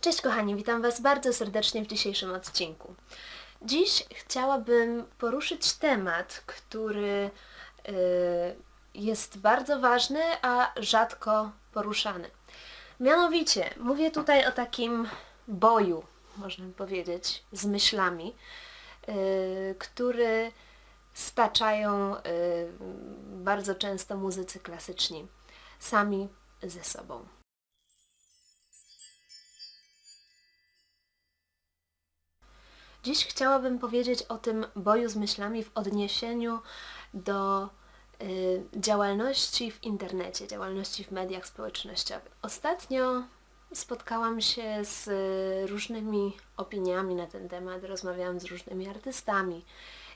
Cześć kochani, witam Was bardzo serdecznie w dzisiejszym odcinku. Dziś chciałabym poruszyć temat, który y, jest bardzo ważny, a rzadko poruszany. Mianowicie, mówię tutaj o takim boju, można powiedzieć, z myślami, y, który staczają y, bardzo często muzycy klasyczni, sami ze sobą. Dziś chciałabym powiedzieć o tym boju z myślami w odniesieniu do y, działalności w internecie, działalności w mediach społecznościowych. Ostatnio spotkałam się z y, różnymi opiniami na ten temat, rozmawiałam z różnymi artystami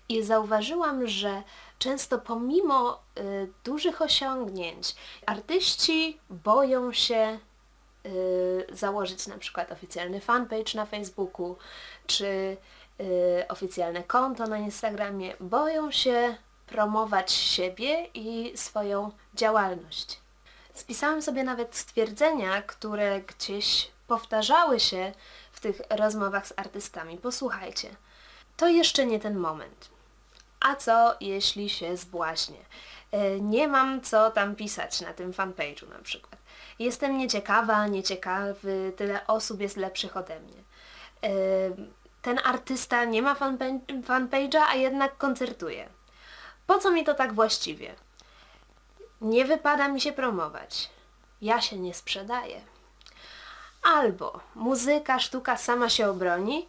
i zauważyłam, że często pomimo y, dużych osiągnięć artyści boją się założyć na przykład oficjalny fanpage na Facebooku, czy y, oficjalne konto na Instagramie, boją się promować siebie i swoją działalność. Spisałam sobie nawet stwierdzenia, które gdzieś powtarzały się w tych rozmowach z artystami. Posłuchajcie. To jeszcze nie ten moment. A co jeśli się zbłaźnię? E, Nie mam co tam pisać na tym fanpage'u na przykład. Jestem nieciekawa, nieciekawy, tyle osób jest lepszych ode mnie. Ten artysta nie ma fanpa- fanpage'a, a jednak koncertuje. Po co mi to tak właściwie? Nie wypada mi się promować. Ja się nie sprzedaję. Albo muzyka, sztuka sama się obroni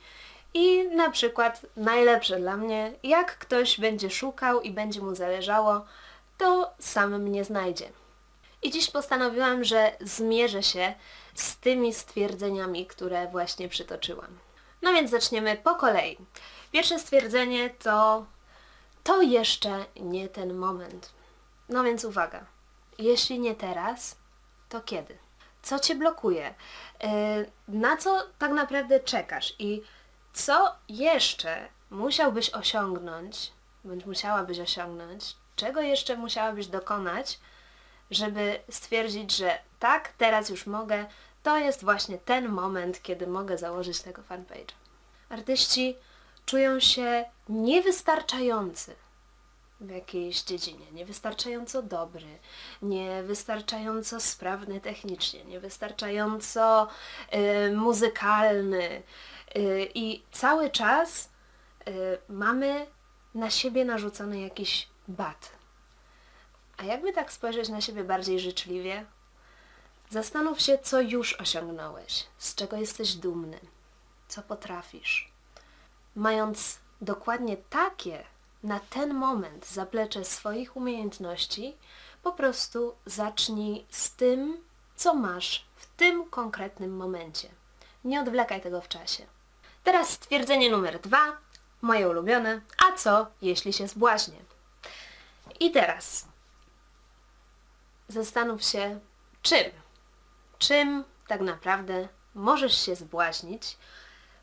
i na przykład najlepsze dla mnie, jak ktoś będzie szukał i będzie mu zależało, to sam mnie znajdzie. I dziś postanowiłam, że zmierzę się z tymi stwierdzeniami, które właśnie przytoczyłam. No więc zaczniemy po kolei. Pierwsze stwierdzenie to to jeszcze nie ten moment. No więc uwaga. Jeśli nie teraz, to kiedy? Co cię blokuje? Yy, Na co tak naprawdę czekasz? I co jeszcze musiałbyś osiągnąć, bądź musiałabyś osiągnąć, czego jeszcze musiałabyś dokonać, żeby stwierdzić, że tak, teraz już mogę, to jest właśnie ten moment, kiedy mogę założyć tego fanpage'a. Artyści czują się niewystarczający w jakiejś dziedzinie, niewystarczająco dobry, niewystarczająco sprawny technicznie, niewystarczająco y, muzykalny y, i cały czas y, mamy na siebie narzucony jakiś bat. A jakby tak spojrzeć na siebie bardziej życzliwie, zastanów się, co już osiągnąłeś, z czego jesteś dumny, co potrafisz mając dokładnie takie na ten moment zaplecze swoich umiejętności, po prostu zacznij z tym, co masz w tym konkretnym momencie. Nie odwlekaj tego w czasie. Teraz stwierdzenie numer dwa, moje ulubione. A co, jeśli się zbłaźnię? I teraz zastanów się, czym? Czym tak naprawdę możesz się zbłaźnić,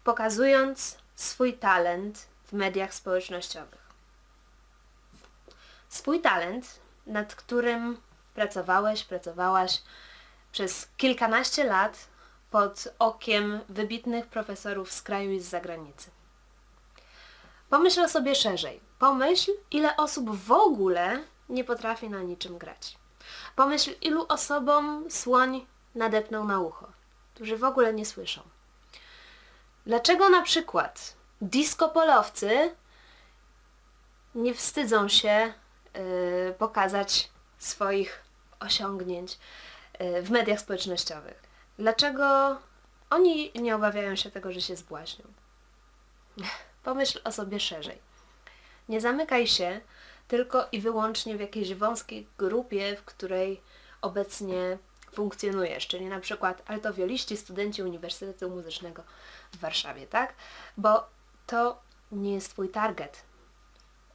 pokazując swój talent w mediach społecznościowych. Swój talent, nad którym pracowałeś, pracowałaś przez kilkanaście lat pod okiem wybitnych profesorów z kraju i z zagranicy. Pomyśl o sobie szerzej. Pomyśl, ile osób w ogóle nie potrafi na niczym grać. Pomyśl, ilu osobom słoń nadepnął na ucho, którzy w ogóle nie słyszą. Dlaczego na przykład disco-polowcy nie wstydzą się y, pokazać swoich osiągnięć y, w mediach społecznościowych? Dlaczego oni nie obawiają się tego, że się zbłaźnią? Pomyśl o sobie szerzej. Nie zamykaj się tylko i wyłącznie w jakiejś wąskiej grupie, w której obecnie funkcjonujesz, czyli na przykład altowioliści, studenci Uniwersytetu Muzycznego w Warszawie, tak? Bo to nie jest Twój target.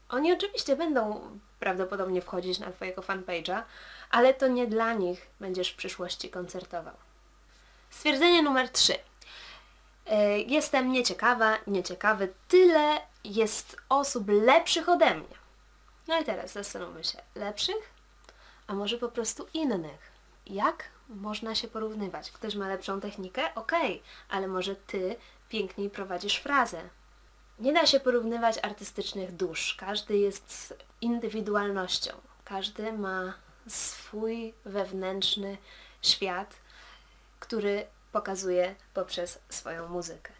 Oni oczywiście będą prawdopodobnie wchodzić na Twojego fanpage'a, ale to nie dla nich będziesz w przyszłości koncertował. Stwierdzenie numer 3. Jestem nieciekawa, nieciekawy. Tyle jest osób lepszych ode mnie. No i teraz zastanówmy się, lepszych? A może po prostu innych? Jak można się porównywać. Ktoś ma lepszą technikę? Okej, ale może ty piękniej prowadzisz frazę. Nie da się porównywać artystycznych dusz. Każdy jest indywidualnością. Każdy ma swój wewnętrzny świat, który pokazuje poprzez swoją muzykę.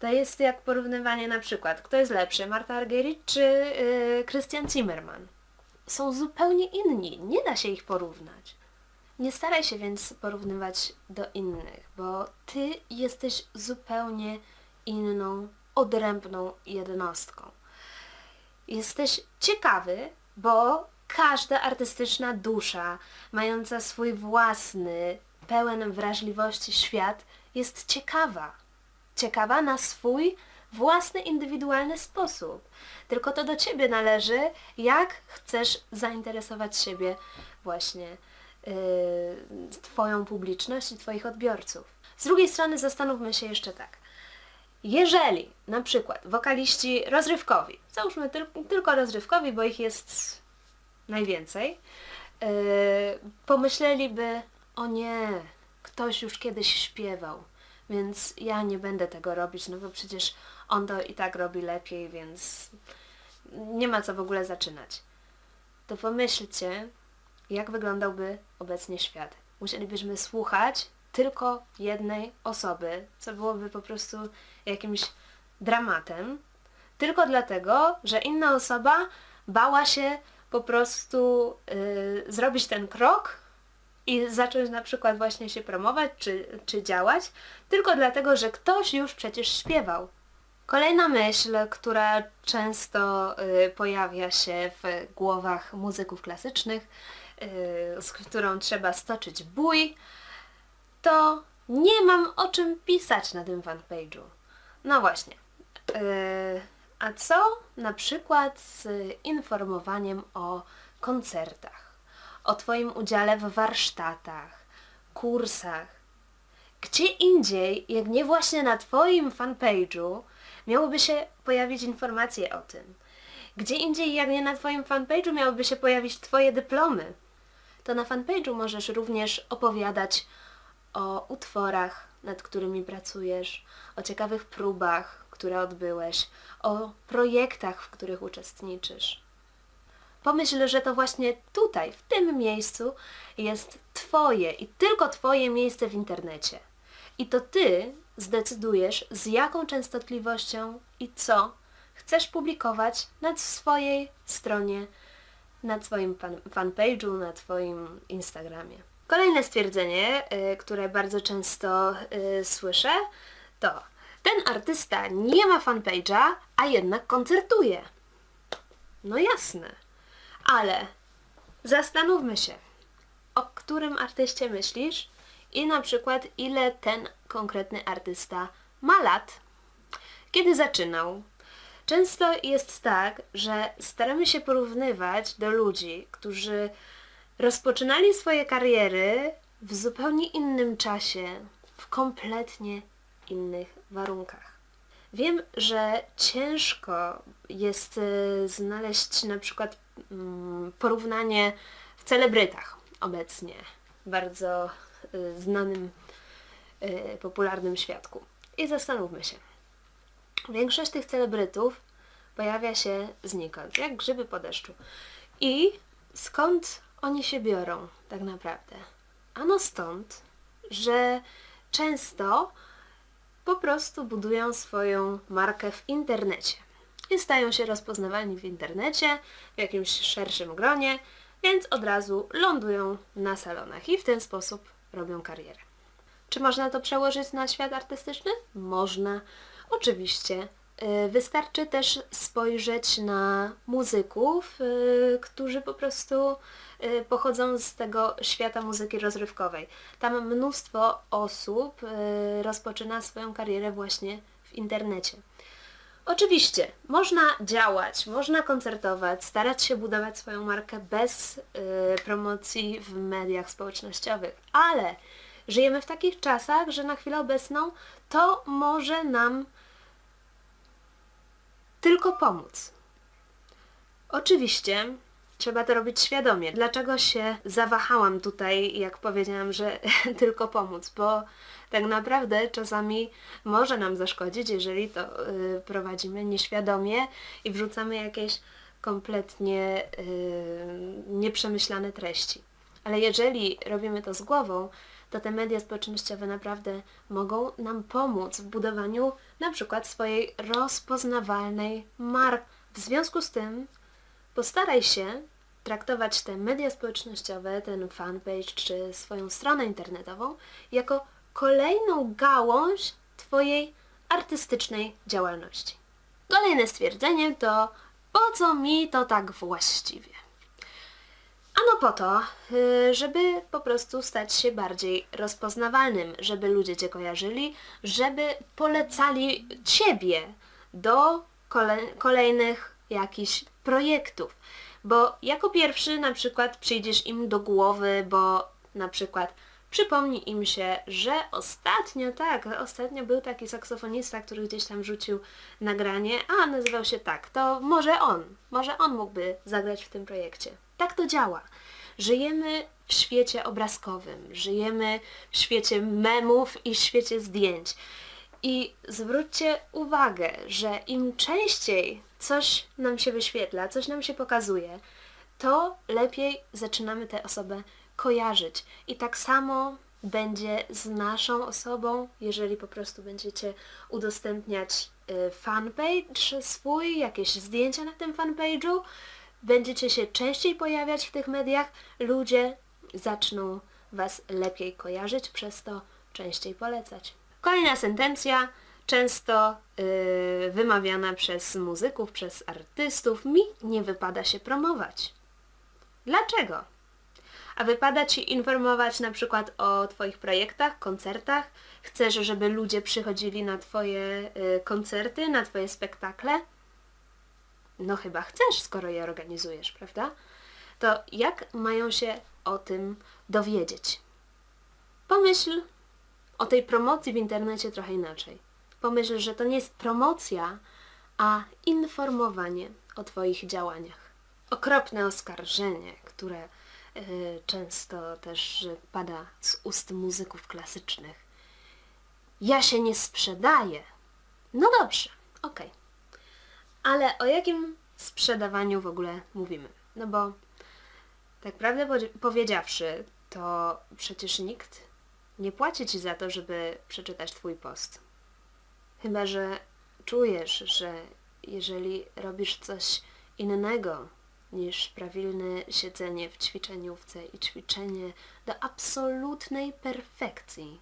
To jest jak porównywanie na przykład, kto jest lepszy, Marta Argerich czy yy, Christian Zimmerman. Są zupełnie inni, nie da się ich porównać. Nie staraj się więc porównywać do innych, bo ty jesteś zupełnie inną, odrębną jednostką. Jesteś ciekawy, bo każda artystyczna dusza, mająca swój własny, pełen wrażliwości świat, jest ciekawa. Ciekawa na swój własny, indywidualny sposób. Tylko to do ciebie należy, jak chcesz zainteresować siebie właśnie yy, Twoją publiczność i Twoich odbiorców. Z drugiej strony zastanówmy się jeszcze tak. Jeżeli na przykład wokaliści rozrywkowi, załóżmy tyl- tylko rozrywkowi, bo ich jest najwięcej, yy, pomyśleliby, o nie, ktoś już kiedyś śpiewał, więc ja nie będę tego robić, no bo przecież on to i tak robi lepiej, więc nie ma co w ogóle zaczynać. To pomyślcie, jak wyglądałby obecnie świat. Musielibyśmy słuchać tylko jednej osoby, co byłoby po prostu jakimś dramatem, tylko dlatego, że inna osoba bała się po prostu yy, zrobić ten krok i zacząć na przykład właśnie się promować czy, czy działać, tylko dlatego, że ktoś już przecież śpiewał. Kolejna myśl, która często y, pojawia się w głowach muzyków klasycznych, y, z którą trzeba stoczyć bój, to nie mam o czym pisać na tym fanpage'u. No właśnie. Y, a co na przykład z informowaniem o koncertach, o Twoim udziale w warsztatach, kursach, gdzie indziej, jak nie właśnie na Twoim fanpage'u, miałyby się pojawić informacje o tym. Gdzie indziej, jak nie na Twoim fanpage'u, miałyby się pojawić Twoje dyplomy. To na fanpage'u możesz również opowiadać o utworach, nad którymi pracujesz, o ciekawych próbach, które odbyłeś, o projektach, w których uczestniczysz. Pomyśl, że to właśnie tutaj, w tym miejscu jest Twoje i tylko Twoje miejsce w internecie. I to Ty zdecydujesz, z jaką częstotliwością i co chcesz publikować na swojej stronie, na swoim fan- fanpage'u, na Twoim Instagramie. Kolejne stwierdzenie, y, które bardzo często y, słyszę, to ten artysta nie ma fanpage'a, a jednak koncertuje. No jasne, ale zastanówmy się, o którym artyście myślisz i na przykład ile ten konkretny artysta ma lat, kiedy zaczynał. Często jest tak, że staramy się porównywać do ludzi, którzy rozpoczynali swoje kariery w zupełnie innym czasie, w kompletnie innych warunkach. Wiem, że ciężko jest y, znaleźć na przykład porównanie w celebrytach obecnie, bardzo y, znanym, y, popularnym świadku. I zastanówmy się. Większość tych celebrytów pojawia się znikąd, jak grzyby po deszczu. I skąd oni się biorą tak naprawdę? Ano stąd, że często po prostu budują swoją markę w internecie i stają się rozpoznawalni w internecie, w jakimś szerszym gronie, więc od razu lądują na salonach i w ten sposób robią karierę. Czy można to przełożyć na świat artystyczny? Można. Oczywiście. Y, Wystarczy też spojrzeć na muzyków, y, którzy po prostu y, pochodzą z tego świata muzyki rozrywkowej. Tam mnóstwo osób rozpoczyna swoją karierę właśnie w internecie. Oczywiście, można działać, można koncertować, starać się budować swoją markę bez y, promocji w mediach społecznościowych, ale żyjemy w takich czasach, że na chwilę obecną to może nam tylko pomóc. Oczywiście Trzeba to robić świadomie. Dlaczego się zawahałam tutaj, jak powiedziałam, że tylko pomóc? Bo tak naprawdę czasami może nam zaszkodzić, jeżeli to y, prowadzimy nieświadomie i wrzucamy jakieś kompletnie y, nieprzemyślane treści. Ale jeżeli robimy to z głową, to te media społecznościowe naprawdę mogą nam pomóc w budowaniu na przykład swojej rozpoznawalnej marki. W związku z tym postaraj się traktować te media społecznościowe, ten fanpage czy swoją stronę internetową jako kolejną gałąź Twojej artystycznej działalności. Kolejne stwierdzenie to po co mi to tak właściwie? Ano po to, y, żeby po prostu stać się bardziej rozpoznawalnym, żeby ludzie Cię kojarzyli, żeby polecali Ciebie do kole- kolejnych jakichś projektów. Bo jako pierwszy na przykład przyjdziesz im do głowy, bo na przykład przypomni im się, że ostatnio, tak, ostatnio był taki saksofonista, który gdzieś tam rzucił nagranie, a nazywał się tak, to może on, może on mógłby zagrać w tym projekcie. Tak to działa. Żyjemy w świecie obrazkowym, żyjemy w świecie memów i świecie zdjęć. I zwróćcie uwagę, że im częściej coś nam się wyświetla, coś nam się pokazuje, to lepiej zaczynamy tę osobę kojarzyć. I tak samo będzie z naszą osobą, jeżeli po prostu będziecie udostępniać y, fanpage swój, jakieś zdjęcia na tym fanpage'u, będziecie się częściej pojawiać w tych mediach, ludzie zaczną Was lepiej kojarzyć, przez to częściej polecać. Kolejna sentencja, często yy, wymawiana przez muzyków, przez artystów, mi nie wypada się promować. Dlaczego? A wypada Ci informować na przykład o Twoich projektach, koncertach? Chcesz, żeby ludzie przychodzili na Twoje y, koncerty, na Twoje spektakle? No chyba chcesz, skoro je organizujesz, prawda? To jak mają się o tym dowiedzieć? Pomyśl o tej promocji w internecie trochę inaczej. Pomyśl, że to nie jest promocja, a informowanie o Twoich działaniach. Okropne oskarżenie, które y, często też pada z ust muzyków klasycznych. Ja się nie sprzedaję. No dobrze, okej. Ale o jakim sprzedawaniu w ogóle mówimy? No bo tak prawdę powiedziawszy, to przecież nikt nie płaci Ci za to, żeby przeczytać Twój post. Chyba, że czujesz, że jeżeli robisz coś innego niż prawilne siedzenie w ćwiczeniówce i ćwiczenie do absolutnej perfekcji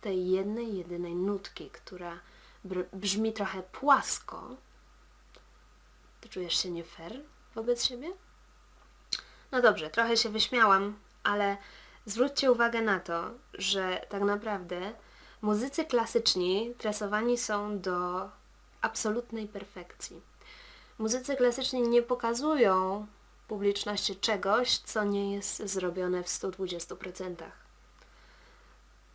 tej jednej, jedynej nutki, która br- brzmi trochę płasko, ty czujesz się nie fair wobec siebie? No dobrze, trochę się wyśmiałam, ale zwróćcie uwagę na to, że tak naprawdę muzycy klasyczni tresowani są do absolutnej perfekcji. Muzycy klasyczni nie pokazują publiczności czegoś, co nie jest zrobione w 120%.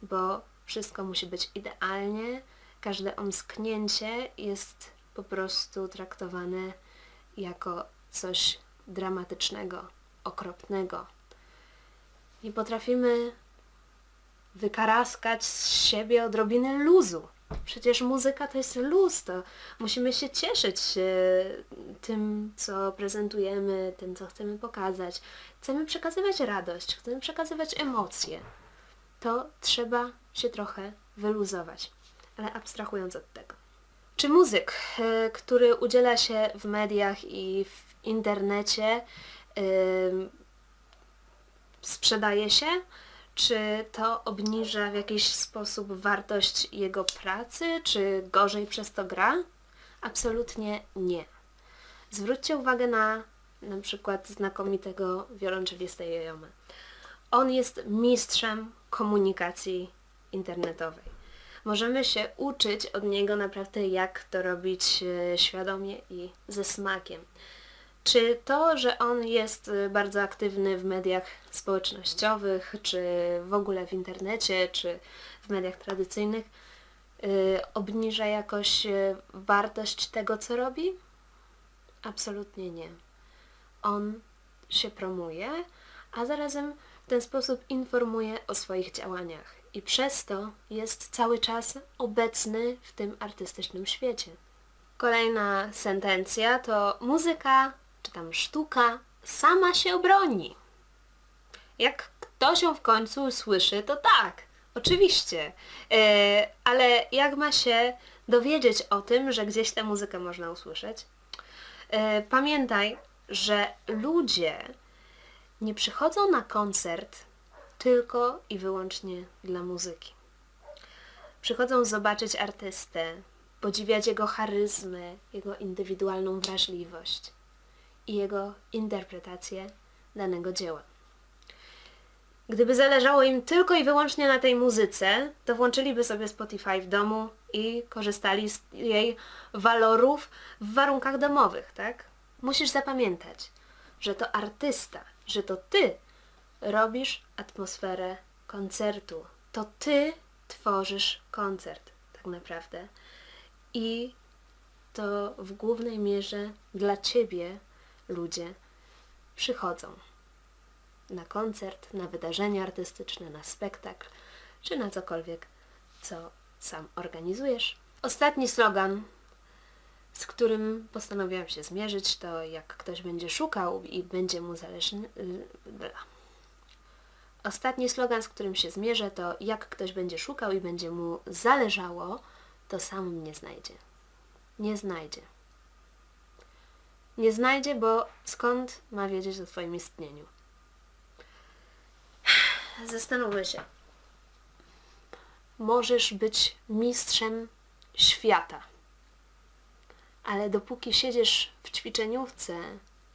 Bo wszystko musi być idealnie, każde omsknięcie jest po prostu traktowane jako coś dramatycznego, okropnego. Nie potrafimy wykaraskać z siebie odrobinę luzu. Przecież muzyka to jest luz, to musimy się cieszyć e, tym, co prezentujemy, tym, co chcemy pokazać. Chcemy przekazywać radość, chcemy przekazywać emocje. To trzeba się trochę wyluzować, ale abstrahując od tego. Czy muzyk, e, który udziela się w mediach i w internecie, ym, sprzedaje się? Czy to obniża w jakiś sposób wartość jego pracy? Czy gorzej przez to gra? Absolutnie nie. Zwróćcie uwagę na na przykład znakomitego wiolonczelistę Jojoma. On jest mistrzem komunikacji internetowej. Możemy się uczyć od niego naprawdę, jak to robić e, świadomie i ze smakiem. Czy to, że on jest y, bardzo aktywny w mediach społecznościowych, czy w ogóle w internecie, czy w mediach tradycyjnych, y, obniża jakoś y, wartość tego, co robi? Absolutnie nie. On się promuje, a zarazem w ten sposób informuje o swoich działaniach i przez to jest cały czas obecny w tym artystycznym świecie. Kolejna sentencja to muzyka, czy tam sztuka, sama się obroni. Jak ktoś ją w końcu usłyszy, to tak, oczywiście. E, ale jak ma się dowiedzieć o tym, że gdzieś tę muzykę można usłyszeć? E, pamiętaj, że ludzie nie przychodzą na koncert tylko i wyłącznie dla muzyki. Przychodzą zobaczyć artystę, podziwiać jego charyzmę, jego indywidualną wrażliwość i jego interpretację danego dzieła. Gdyby zależało im tylko i wyłącznie na tej muzyce, to włączyliby sobie Spotify w domu i korzystali z jej walorów w warunkach domowych, tak? Musisz zapamiętać, że to artysta, że to ty robisz atmosferę koncertu. To ty tworzysz koncert, tak naprawdę. I to w głównej mierze dla ciebie ludzie przychodzą na koncert, na wydarzenie artystyczne, na spektakl, czy na cokolwiek, co sam organizujesz. Ostatni slogan, z którym postanowiłam się zmierzyć, to jak ktoś będzie szukał i będzie mu zależny. Ostatni slogan, z którym się zmierzę, to jak ktoś będzie szukał i będzie mu zależało, to sam mnie znajdzie. Nie znajdzie. Nie znajdzie, bo skąd ma wiedzieć o Twoim istnieniu? Zastanówmy się. Możesz być mistrzem świata, ale dopóki siedzisz w ćwiczeniówce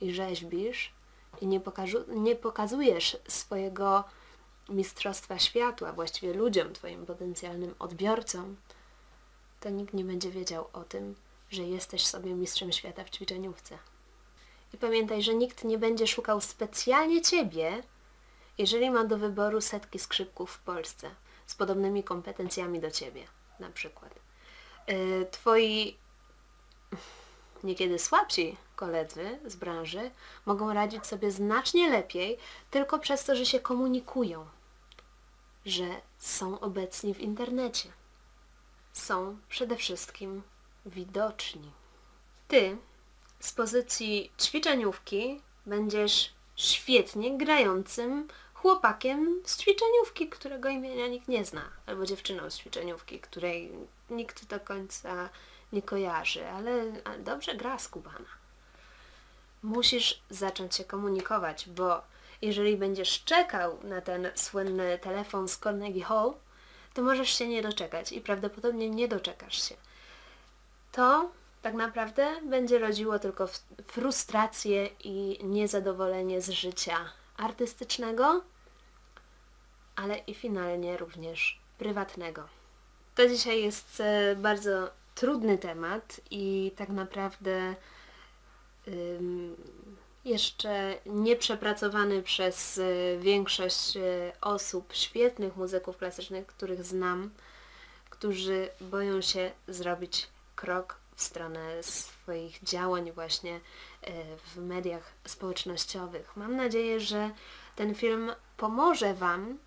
i rzeźbisz i nie, nie pokazujesz swojego mistrzostwa światu, a właściwie ludziom, Twoim potencjalnym odbiorcom, to nikt nie będzie wiedział o tym, że jesteś sobie mistrzem świata w ćwiczeniówce. I pamiętaj, że nikt nie będzie szukał specjalnie Ciebie, jeżeli ma do wyboru setki skrzypków w Polsce z podobnymi kompetencjami do Ciebie, na przykład. Yy, twoi niekiedy słabsi koledzy z branży mogą radzić sobie znacznie lepiej tylko przez to, że się komunikują, że są obecni w internecie. Są przede wszystkim widoczni. Ty z pozycji ćwiczeniówki będziesz świetnie grającym chłopakiem z ćwiczeniówki, którego imienia nikt nie zna, albo dziewczyną z ćwiczeniówki, której nikt do końca nie kojarzy, ale, dobrze gra skubana. Musisz zacząć się komunikować, bo jeżeli będziesz czekał na ten słynny telefon z Carnegie Hall, to możesz się nie doczekać i prawdopodobnie nie doczekasz się. To tak naprawdę będzie rodziło tylko frustrację i niezadowolenie z życia artystycznego, ale i finalnie również prywatnego. To dzisiaj jest e, bardzo trudny temat i tak naprawdę ym, jeszcze nieprzepracowany przez y, większość y, osób, świetnych muzyków klasycznych, których znam, którzy boją się zrobić krok w stronę swoich działań właśnie y, w mediach społecznościowych. Mam nadzieję, że ten film pomoże Wam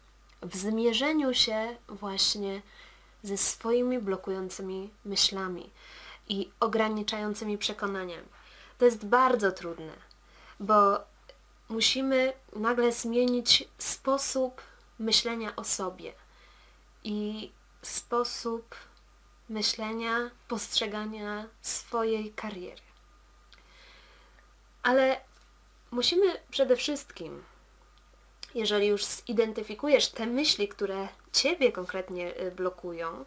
w zmierzeniu się właśnie ze swoimi blokującymi myślami i ograniczającymi przekonaniami. To jest bardzo trudne, bo musimy nagle zmienić sposób myślenia o sobie i sposób myślenia, postrzegania swojej kariery. Ale musimy przede wszystkim jeżeli już zidentyfikujesz te myśli, które Ciebie konkretnie y, blokują,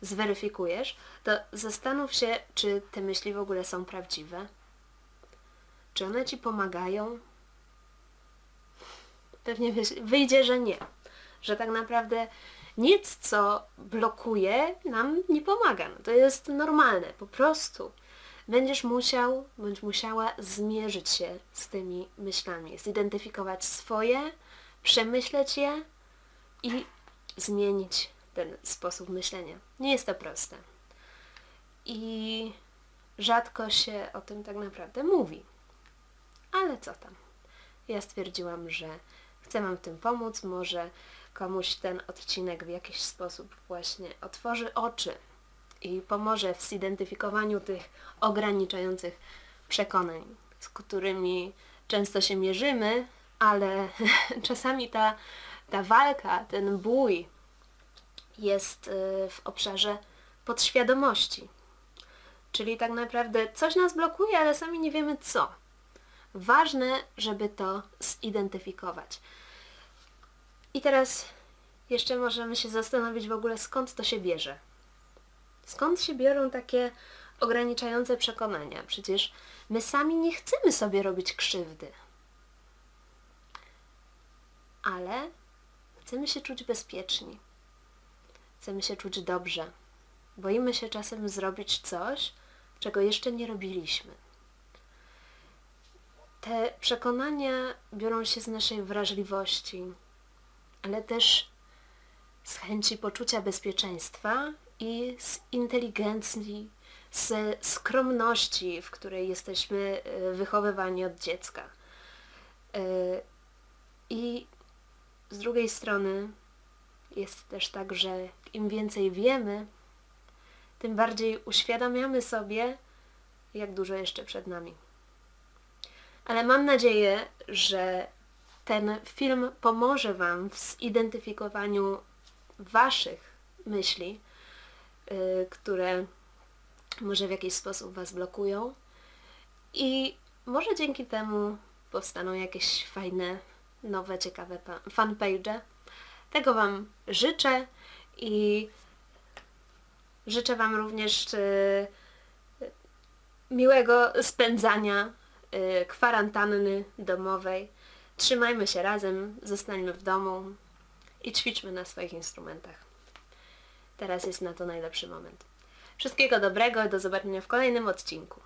zweryfikujesz, to zastanów się, czy te myśli w ogóle są prawdziwe. Czy one Ci pomagają? Pewnie wyjdzie, że nie. Że tak naprawdę nic, co blokuje, nam nie pomaga. No to jest normalne, po prostu. Będziesz musiał, bądź musiała zmierzyć się z tymi myślami, zidentyfikować swoje, przemyśleć je i zmienić ten sposób myślenia. Nie jest to proste. I rzadko się o tym tak naprawdę mówi. Ale co tam? ja stwierdziłam, że chcę Wam w tym pomóc. Może komuś ten odcinek w jakiś sposób właśnie otworzy oczy i pomoże w zidentyfikowaniu tych ograniczających przekonań, z którymi często się mierzymy, ale czasami ta, ta walka, ten bój jest y, w obszarze podświadomości. Czyli tak naprawdę coś nas blokuje, ale sami nie wiemy co. Ważne, żeby to zidentyfikować. I teraz jeszcze możemy się zastanowić w ogóle skąd to się bierze. Skąd się biorą takie ograniczające przekonania? Przecież my sami nie chcemy sobie robić krzywdy. Ale chcemy się czuć bezpieczni. Chcemy się czuć dobrze. Boimy się czasem zrobić coś, czego jeszcze nie robiliśmy. Te przekonania biorą się z naszej wrażliwości, ale też z chęci poczucia bezpieczeństwa i z inteligencji, z skromności, w której jesteśmy e, wychowywani od dziecka. E, I z drugiej strony jest też tak, że im więcej wiemy, tym bardziej uświadamiamy sobie, jak dużo jeszcze przed nami. Ale mam nadzieję, że ten film pomoże Wam w zidentyfikowaniu Waszych myśli, yy, które może w jakiś sposób Was blokują i może dzięki temu powstaną jakieś fajne, nowe, ciekawe pa- fanpage. Tego Wam życzę i życzę Wam również yy, miłego spędzania y, kwarantanny domowej. Trzymajmy się razem, zostańmy w domu i ćwiczmy na swoich instrumentach. Teraz jest na to najlepszy moment. Wszystkiego dobrego do zobaczenia w kolejnym odcinku.